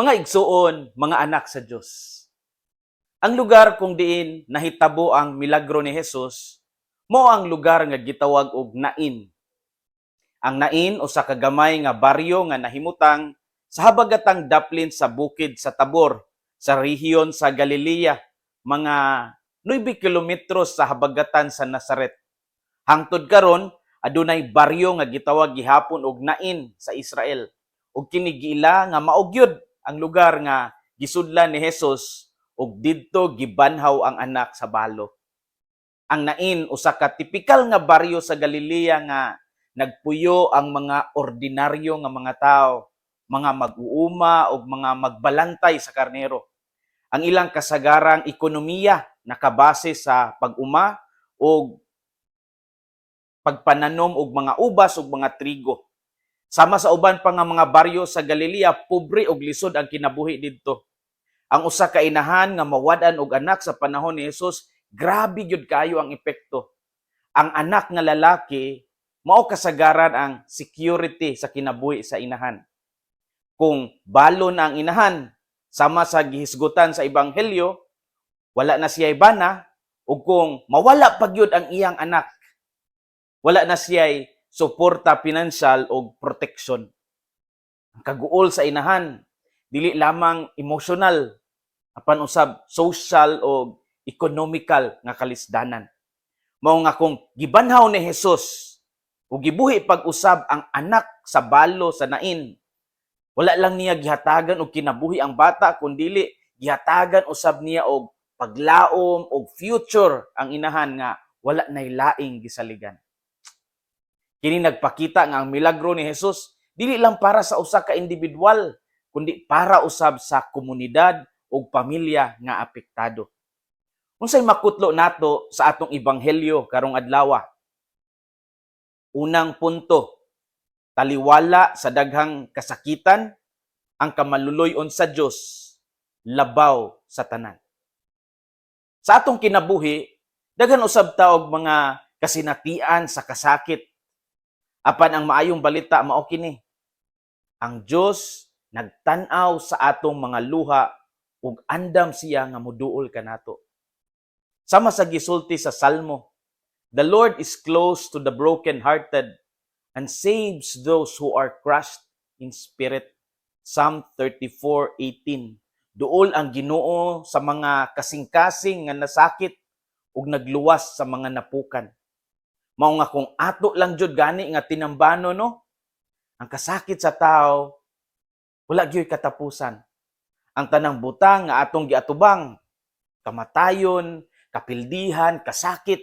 Mga igsuon, mga anak sa Diyos. Ang lugar kung diin nahitabo ang milagro ni Jesus, mo ang lugar nga gitawag og Nain. Ang Nain o sa kagamay nga baryo nga nahimutang sa habagatang daplin sa bukid sa Tabor, sa rehiyon sa Galilea, mga 9 kilometros sa habagatan sa Nazaret. Hangtod karon adunay baryo nga gitawag gihapon og Nain sa Israel. Ug kini giila nga maogyod ang lugar nga gisudlan ni Jesus ug didto gibanhaw ang anak sa balo. Ang Nain usa ka tipikal nga baryo sa Galilea nga nagpuyo ang mga ordinaryo nga mga tao, mga mag-uuma o mga magbalantay sa karnero. Ang ilang kasagarang ekonomiya nakabase sa pag-uma o pagpananom og mga ubas ug mga trigo. Sama sa uban pa nga mga baryo sa Galilea, pobre og lisod ang kinabuhi didto. Ang usa ka inahan nga mawad-an og anak sa panahon ni Jesus, grabe gyud kayo ang epekto. Ang anak nga lalaki mao kasagaran ang security sa kinabuhi sa inahan. Kung balo na ang inahan, sama sa gihisgutan sa ebanghelyo, wala na siya ibana, o kung mawala pagyud ang iyang anak, wala na siya suporta pinansyal o protection. Ang kaguol sa inahan, dili lamang emotional, apan usab social o economical nga kalisdanan. Mao nga kung gibanhaw ni Jesus o gibuhi pag-usab ang anak sa balo sa nain, wala lang niya gihatagan og kinabuhi ang bata kundili gihatagan usab niya og paglaom og future ang inahan nga wala nay laing gisaligan. Kini nagpakita nga ang milagro ni Jesus dili lang para sa usa ka individual kundi para usab sa komunidad ug pamilya nga apektado. Unsay makutlo nato sa atong ebanghelyo karong adlaw? Unang punto, taliwala sa daghang kasakitan ang kamaluluyon sa Dios labaw sa tanan. Sa atong kinabuhi, daghan usab ta og mga kasinatian sa kasakit. Apan ang maayong balita mao kini. Ang Dios nagtan-aw sa atong mga luha ug andam siya nga moduol kanato. Sama sa gisulti sa Salmo, The Lord is close to the broken-hearted and saves those who are crushed in spirit. Psalm 34:18. Duol ang Ginoo sa mga kasing-kasing nga nasakit ug nagluwas sa mga napukan. Mao nga kung ato lang jud gani nga tinambano no, ang kasakit sa tao wala gyud katapusan. Ang tanang butang nga atong giatubang, kamatayon, kapildihan, kasakit,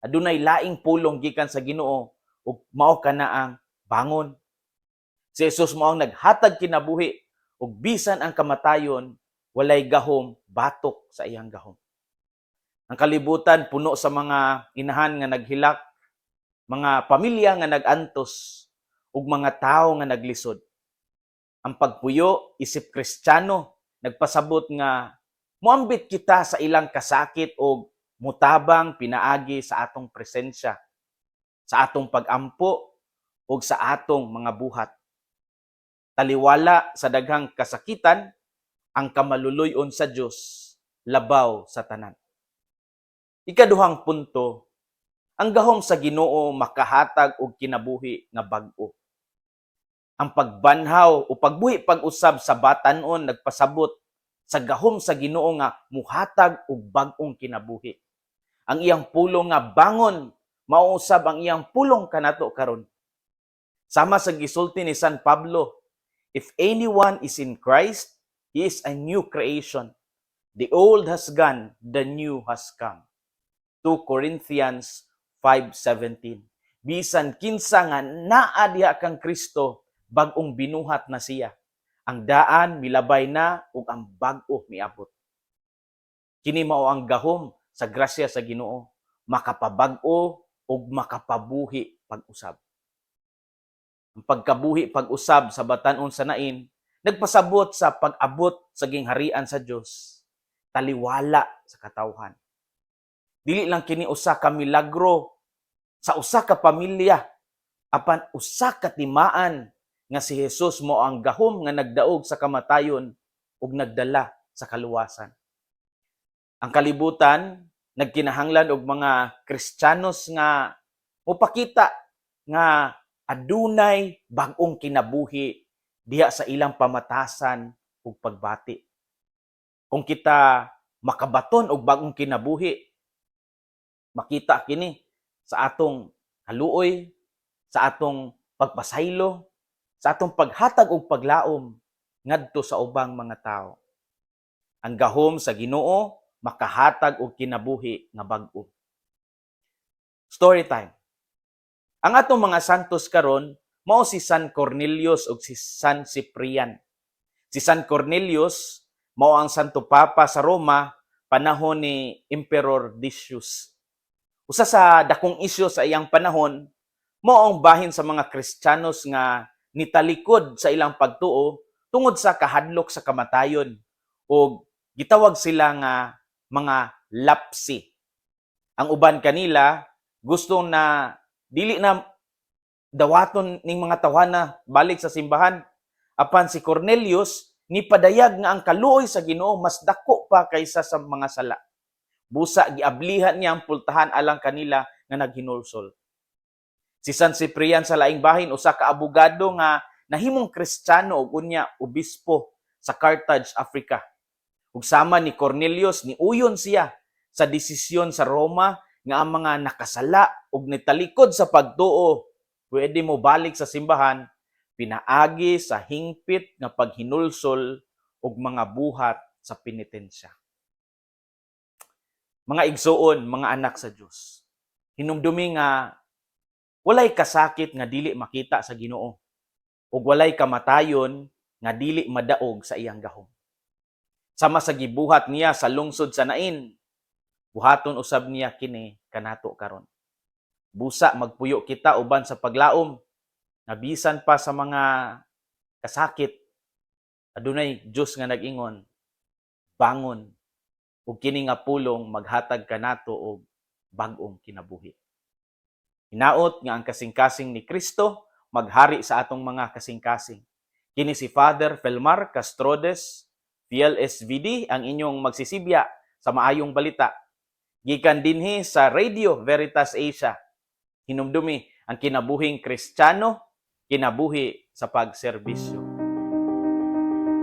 adunay laing pulong gikan sa Ginoo ug mao kana ang bangon. Si Jesus mao ang naghatag kinabuhi ug bisan ang kamatayon walay gahom batok sa iyang gahom. Ang kalibutan puno sa mga inahan nga naghilak, mga pamilya nga nagantos ug mga tawo nga naglisod. Ang pagpuyo isip Kristiyano nagpasabot nga muambit kita sa ilang kasakit o mutabang pinaagi sa atong presensya, sa atong pagampo o sa atong mga buhat. Taliwala sa daghang kasakitan, ang kamaluluyon sa Dios labaw sa tanan. Ikaduhang punto, ang gahom sa Ginoo makahatag og kinabuhi nga bag-o. Ang pagbanhaw o pagbuhi pag-usab sa batanon nagpasabot sa gahom sa Ginoo nga muhatag og bag-ong kinabuhi. Ang iyang pulong nga bangon mauusab ang iyang pulong kanato karon. Sama sa gisulti ni San Pablo, if anyone is in Christ, he is a new creation. The old has gone, the new has come. 2 Corinthians 5:17. Bisan kinsa nga naa diha kang Kristo, bag-ong binuhat na siya. Ang daan milabay na ug ang bag-o miabot. Kini mao ang gahom sa grasya sa Ginoo, makapabag-o ug makapabuhi pag-usab. Ang pagkabuhi pag-usab sa batan-on sa nain nagpasabot sa pag-abot sa gingharian sa Dios, taliwala sa katawhan. Dili lang kini usa ka milagro sa usa ka pamilya, apan usa ka timaan nga si Jesus mo ang gahom nga nagdaog sa kamatayon ug nagdala sa kaluwasan. Ang kalibutan nagkinahanglan og mga Kristiyanos nga mupakita nga adunay bag-ong kinabuhi diha sa ilang pamatasan ug pagbati. Kung kita makabaton og bagong kinabuhi, makita kini sa atong kaluoy, sa atong pagpasaylo, sa atong paghatag og paglaom ngadto sa ubang mga tao. Ang gahom sa Ginoo makahatag og kinabuhi nga bag-o. Story time. Ang atong mga santos karon mao si San Cornelius ug si San Ciprian. Si San Cornelius mao ang Santo Papa sa Roma panahon ni Emperor Decius. Usa sa dakong isyu sa iyang panahon mao ang bahin sa mga Kristiyanos nga nitalikod sa ilang pagtuo tungod sa kahadlok sa kamatayon o gitawag sila nga mga lapsi. Ang uban kanila gusto na dili na dawaton ning mga tawana balik sa simbahan. Apan si Cornelius ni padayag nga ang kaluoy sa Ginoo mas dako pa kaysa sa mga sala. Busa giablihan niya ang pultahan alang kanila nga naghinulsol. Si San Ciprian sa laing bahin usa ka abogado nga nahimong Kristiyano ug unya obispo sa Carthage, Africa. Ug sama ni Cornelius ni uyon siya sa desisyon sa Roma nga ang mga nakasala ug nitalikod sa pagtuo pwede mo balik sa simbahan pinaagi sa hingpit nga paghinulsol ug mga buhat sa penitensya. Mga igsoon, mga anak sa Dios. Hinumdumi nga walay kasakit nga dili makita sa Ginoo ug walay kamatayon nga dili madaog sa iyang gahom. Sama sa gibuhat niya sa lungsod sa Nain, buhaton usab niya kini kanato karon. Busa magpuyo kita uban sa paglaom nga bisan pa sa mga kasakit adunay Dios nga nag-ingon bangon ug kini nga pulong maghatag kanato og bag-ong kinabuhi. Hinaot nga ang kasing-kasing ni Kristo maghari sa atong mga kasing-kasing. Kini si Father Felmar Castrodes, PLSVD, ang inyong magsisibya sa maayong balita. Gikan dinhi sa Radio Veritas Asia. Hinumdumi ang kinabuhing Kristiyano, kinabuhi sa pagserbisyo.